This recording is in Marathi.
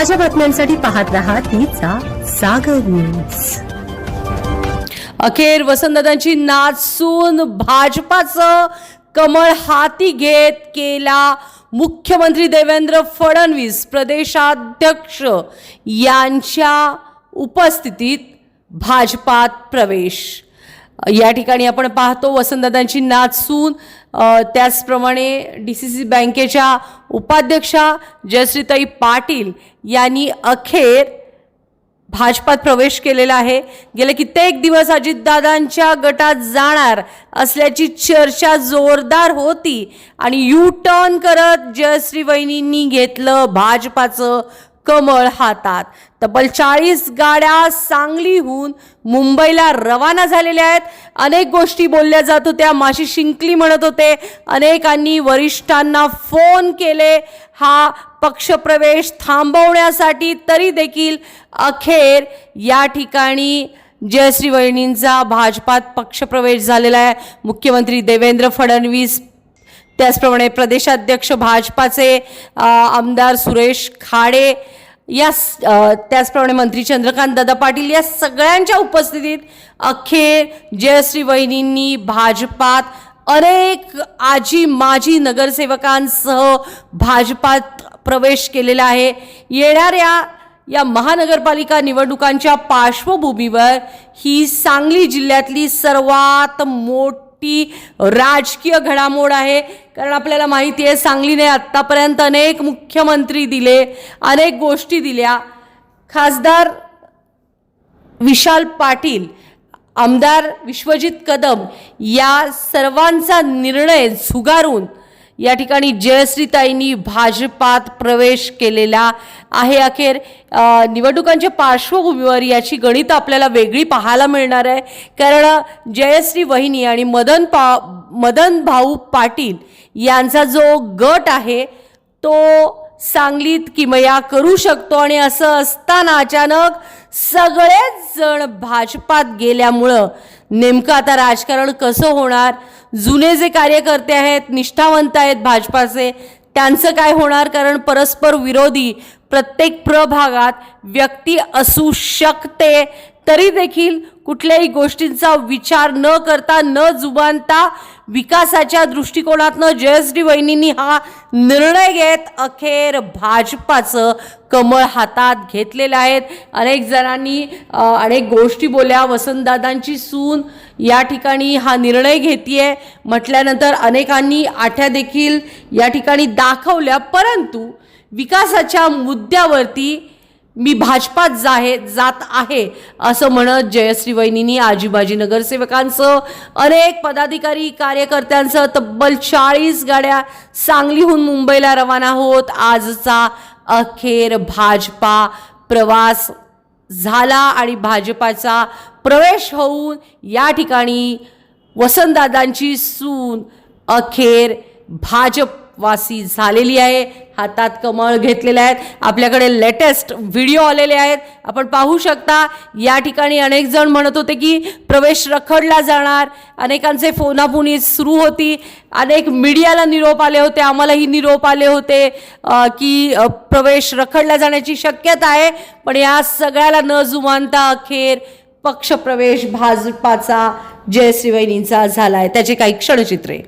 ताज्या बातम्यांसाठी पाहत रहा तिचा सागर न्यूज अखेर वसंतदादांची नाचून भाजपाचं कमळ हाती घेत केला मुख्यमंत्री देवेंद्र फडणवीस. प्रदेशाध्यक्ष यांच्या उपस्थितीत भाजपात प्रवेश. या ठिकाणी आपण पाहतो वसंतदादांची नाचून त्याचप्रमाणे डी सी सी बँकेच्या उपाध्यक्षा जयश्रीताई पाटील यांनी अखेर भाजपात प्रवेश केलेला आहे. गेले कित्येक दिवस अजितदादांच्या गटात जाणार असल्याची चर्चा जोरदार होती आणि यू टर्न करत जयश्री वहिनींनी घेतलं भाजपाचं कमळ हातात. तब्बल चाळीस गाड्या सांगलीहून मुंबईला रवाना झालेल्या आहेत. अनेक गोष्टी बोलल्या जात होत्या. माशी शिंकली म्हणत होते. अनेकांनी वरिष्ठांना फोन केले. हा पक्षप्रवेश थांबवण्यासाठी तरी देखील अखेर या ठिकाणी जयश्री वहिनींचा भाजपात पक्षप्रवेश झालेला आहे. मुख्यमंत्री देवेंद्र फडणवीस त्याचप्रमाणे प्रदेशाध्यक्ष भाजपाचे आमदार सुरेश खाडे या त्याचप्रमाणे मंत्री चंद्रकांत दादा पाटील या सगळ्यांच्या उपस्थितीत अखेर जयश्री वहिनींनी भाजपात अनेक आजी माजी नगरसेवकांसह भाजपात प्रवेश केलेला आहे. येणाऱ्या या महानगरपालिका निवडणुकांच्या पार्श्वभूमीवर ही सांगली जिल्ह्यातली सर्वात मोठी राजकीय घडामोड आहे. कारण आपल्याला माहिती आहे सांगलीने आत्तापर्यंत अनेक मुख्यमंत्री दिले अनेक गोष्टी दिल्या. खासदार विशाल पाटील आमदार विश्वजित कदम या सर्वांचा निर्णय झुगारून या ठिकाणी जयश्रीताईंनी भाजपात प्रवेश केलेला आहे. अखेर निवडणुकांच्या पार्श्वभूमीवर याची गणित आपल्याला वेगळी पाहायला मिळणार आहे. कारण जयश्री वहिनी आणि मदन पा मदन भाऊ पाटील यांचा जो गट आहे तो सांगलीत किमया करू शकतो आणि असं असताना अचानक सगळेच जण भाजपात गेल्यामुळं नेमकं आता राजकारण कसं होणार? जुने जे कार्यकर्ते आहेत निष्ठावंत आहेत भाजपाचे त्यांचं काय होणार? कारण परस्पर विरोधी प्रत्येक प्रभागात व्यक्ती असू शकते. तरी देखील कुठल्याही गोष्टींचा विचार न करता न जुबानता विकासाच्या दृष्टिकोनातनं जयश्री वहिनींनी हा निर्णय घेत अखेर भाजपाचं कमळ हातात घेतलेलं आहेत. अनेक जणांनी अनेक गोष्टी बोलल्या. वसंतदादांची सून या ठिकाणी हा निर्णय घेतीये. म्हटल्यानंतर अनेकांनी आठ्या देखील या ठिकाणी दाखवल्या. परंतु विकासाच्या मुद्द्यावरती मी भाजपात जाहे जात आहे असं म्हणत जयश्री वहिनींनी आजीबाजी नगरसेवकांचं अनेक पदाधिकारी कार्यकर्त्यांचं तब्बल चाळीस गाड्या सांगलीहून मुंबईला रवाना होत. आजचा अखेर भाजपा प्रवास झाला आणि भाजपाचा प्रवेश होऊन या ठिकाणी वसंतदादांची सून अखेर भाजप वासी झालेली आहे. हातात कमळ घेतलेले आहेत. आपल्याकडे लेटेस्ट व्हिडिओ आलेले आहेत. आपण पाहू शकता या ठिकाणी अनेक जण म्हणत होते की प्रवेश रखडला जाणार. अनेकांचे फोनाफोनी सुरू होती. अनेक मीडियाला निरोप आले होते. आम्हालाही निरोप आले होते की प्रवेश रखडला जाण्याची शक्यता आहे. पण या सगळ्याला न जुमानता अखेर पक्षप्रवेश भाजपाचा जयश्रीवाहिनींचा झाला आहे त्याचे काही क्षणचित्रे.